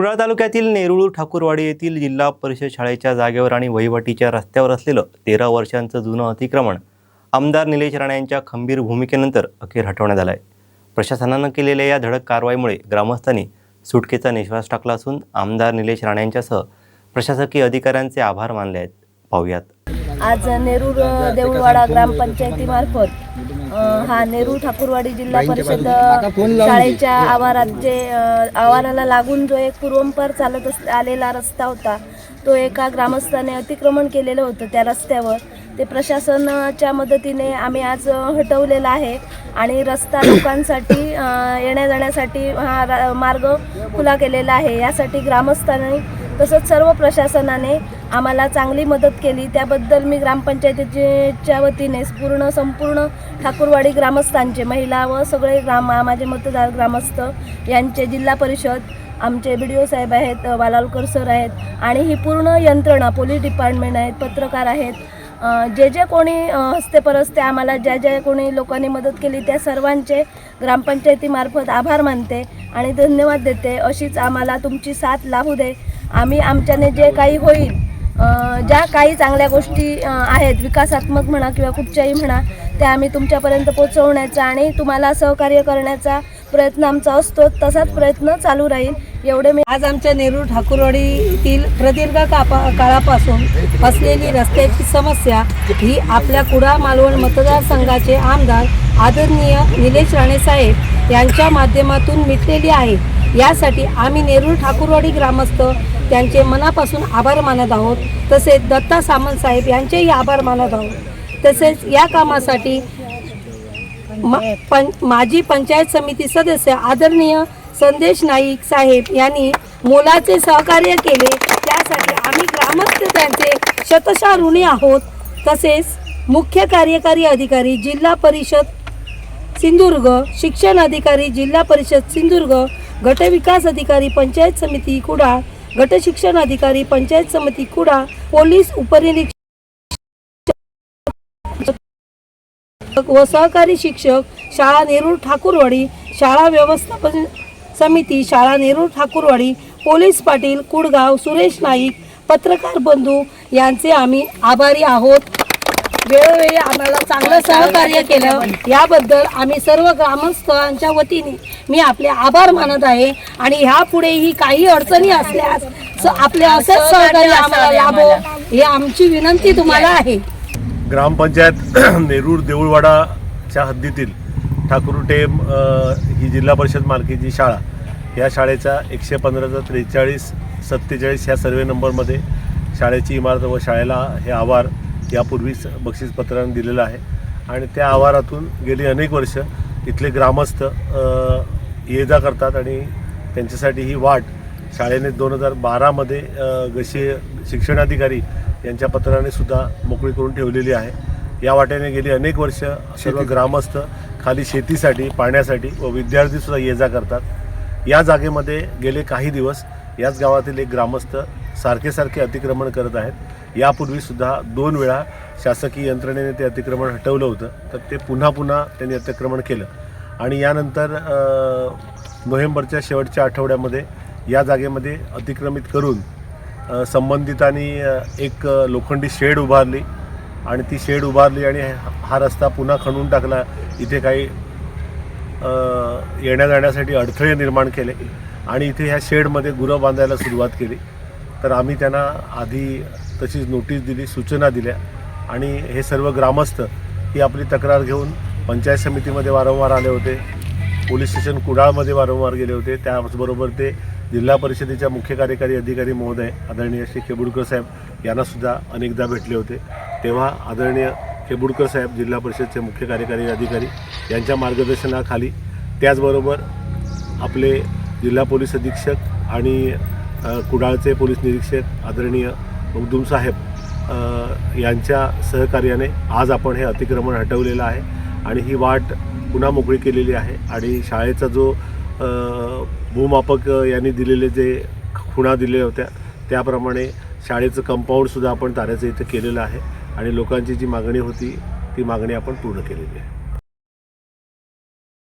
कुडाळ तालुक्यातील नेरुळ ठाकूरवाडी येथील जिल्हा परिषद शाळेच्या जागेवर आणि वहिवाटीच्या रस्त्यावर असलेलं तेरा वर्षांचं जुनं अतिक्रमण आमदार निलेश राणे यांच्या खंबीर भूमिकेनंतर अखेर हटवण्यात आलं आहे प्रशासनानं केलेल्या या धडक कारवाईमुळे ग्रामस्थांनी सुटकेचा निश्वास टाकला असून आमदार निलेश राणे यांच्यासह प्रशासकीय अधिकाऱ्यांचे आभार मानले आहेत. पाहूयात. आज नेरूर देऊळवाडा ग्रामपंचायतीमार्फत हा नेरूर ठाकूरवाडी जिल्हा परिषद शाळेच्या आवारात जे आवाराला लागून जो एक पूर्वंपार चालत अस आलेला रस्ता होता तो एका ग्रामस्थाने अतिक्रमण केलेलं होतं त्या रस्त्यावर. ते प्रशासनाच्या मदतीने आम्ही आज हटवलेला आहे आणि रस्ता लोकांसाठी येण्या जाण्यासाठी हा मार्ग खुला केलेला आहे. यासाठी ग्रामस्थांनी तसंच सर्व प्रशासनाने आम्हाला चांगली मदत केली. त्याबद्दल मी ग्रामपंचायतीच्या वतीने पूर्ण संपूर्ण ठाकूरवाडी ग्रामस्थांचे महिला व सगळे ग्राम माझे मतदार ग्रामस्थ यांचे जिल्हा परिषद आमचे बी डी ओ साहेब आहेत वालालकर सर आहेत आणि ही पूर्ण यंत्रणा पोलीस डिपार्टमेंट आहेत पत्रकार आहेत. जे जे कोणी हस्तेपरस्ते आम्हाला ज्या ज्या कोणी लोकांनी मदत केली त्या सर्वांचे ग्रामपंचायतीमार्फत आभार मानते आणि धन्यवाद देते. अशीच आम्हाला तुमची साथ लाभू दे. आम्ही आमच्याने जे काही होईल ज्या काही चांगल्या गोष्टी आहेत विकासात्मक म्हणा किंवा कुठच्याही म्हणा त्या आम्ही तुमच्यापर्यंत पोहोचवण्याचा आणि तुम्हाला सहकार्य करण्याचा प्रयत्न आमचा असतो तसाच प्रयत्न चालू राहील. एवढे मी आज आमच्या नेरूळ ठाकूरवाडीतील प्रदीर्घ कापा काळापासून असलेली रस्त्याची समस्या ही आपल्या कुडा मालवण मतदारसंघाचे आमदार आदरणीय निलेश राणे साहेब यांच्या माध्यमातून मिटलेली आहे. यासाठी आम्ही नेरूळ ठाकूरवाडी ग्रामस्थ त्यांचे मनापासून आभार मानत आहोत. तसेच दत्ता सामंत साहेब यांचेही आभार मानत आहोत. तसेच या कामासाठी म- पं माजी पंचायत समिती सदस्य आदरणीय संदेश नाईक साहेब यांनी मोलाचे सहकार्य केले. त्यासाठी आम्ही ग्रामस्थ त्यांचे शतशा ऋणी आहोत. तसेच मुख्य कार्यकारी अधिकारी जिल्हा परिषद सिंधुदुर्ग शिक्षण अधिकारी जिल्हा परिषद सिंधुदुर्ग गटविकास अधिकारी पंचायत समिती कुडाळ गट शिक्षण अधिकारी पंचायत समिती कुडाळ पोलीस उपनिरीक्षक व सहकारी शिक्षक शाळा नेरूळ ठाकूरवाडी शाळा व्यवस्थापन समिती शाळा नेरूळ ठाकूरवाडी पोलीस पाटील कुडगाव सुरेश नाईक पत्रकार बंधू यांचे आम्ही आभारी आहोत. वेळोवेळी आम्हाला चांगलं सहकार्य केलं. याबद्दल आम्ही सर्व ग्रामस्थांच्या वतीने मी आपले आभार मानत आहे. आणि ह्यापुढेही काही अडचणी असल्यास स- आपले असंच सहकार्य आम्हाला लाभो. ही आमची विनंती तुम्हाला आहे. ग्रामपंचायत नेरूर देऊळवाडाच्या हद्दीतील ठाकूरटेम ही जिल्हा परिषद मालकीची शाळा. या शाळेच्या एकशे पंधराचा त्रेचाळीस सत्तेचाळीस ह्या सर्वे नंबरमध्ये शाळेची इमारत व शाळेला हे आवार यापूर्वीच बक्षीसपत्राने दिलेलं आहे. आणि त्या आवारातून गेली अनेक वर्ष इथले ग्रामस्थ ये जा करतात आणि त्यांच्यासाठी ही वाट शाळेने दोन हजार बारामध्ये गशी शिक्षणाधिकारी यांच्या पत्राने सुद्धा मोकळी करून ठेवलेली आहे. या वाटेने गेली अनेक वर्ष सर्व ग्रामस्थ खाली शेतीसाठी पाण्यासाठी व विद्यार्थीसुद्धा ये जा करतात. या जागेमध्ये गेले काही दिवस याच गावातील एक ग्रामस्थ सारखे सारखे अतिक्रमण करत आहेत. यापूर्वीसुद्धा दोन वेळा शासकीय यंत्रणेने ते अतिक्रमण हटवलं होतं. तर ते पुन्हा पुन्हा त्यांनी अतिक्रमण केलं. आणि यानंतर नोव्हेंबरच्या शेवटच्या आठवड्यामध्ये या जागेमध्ये अतिक्रमित करून संबंधितांनी एक लोखंडी शेड उभारली. आणि ती शेड उभारली आणि हा रस्ता पुन्हा खणून टाकला. इथे काही येण्या जाण्यासाठी अडथळे निर्माण केले. आणि इथे ह्या शेडमध्ये गुरं बांधायला सुरुवात केली. तर आम्ही त्यांना आधी तशीच नोटीस दिली सूचना दिल्या आणि हे सर्व ग्रामस्थ ही आपली तक्रार घेऊन पंचायत समितीमध्ये वारंवार आले होते. पोलीस स्टेशन कुडाळमध्ये वारंवार गेले होते. त्याचबरोबर ते जिल्हा परिषदेच्या मुख्य कार्यकारी अधिकारी महोदय आदरणीय श्री खेबुडकर साहेब यांनासुद्धा अनेकदा भेटले होते. तेव्हा आदरणीय खेबुडकर साहेब जिल्हा परिषदचे मुख्य कार्यकारी अधिकारी यांच्या मार्गदर्शनाखाली त्याचबरोबर आपले जिल्हा पोलीस अधीक्षक आणि कुडाळचे पोलीस निरीक्षक आदरणीय मगदूम साहेब यांच्या सहकार्याने आज आपण हे अतिक्रमण हटवलेलं आहे आणि ही वाट पुन्हा मोकळी केलेली आहे आणि शाळेचा जो भूमापक यांनी दिलेले जे खुणा दिलेल्या होत्या त्याप्रमाणे शाळेचं कंपाऊंडसुद्धा आपण ताऱ्याचं इथं केलेलं आहे आणि लोकांची जी मागणी होती ती मागणी आपण पूर्ण केलेली आहे.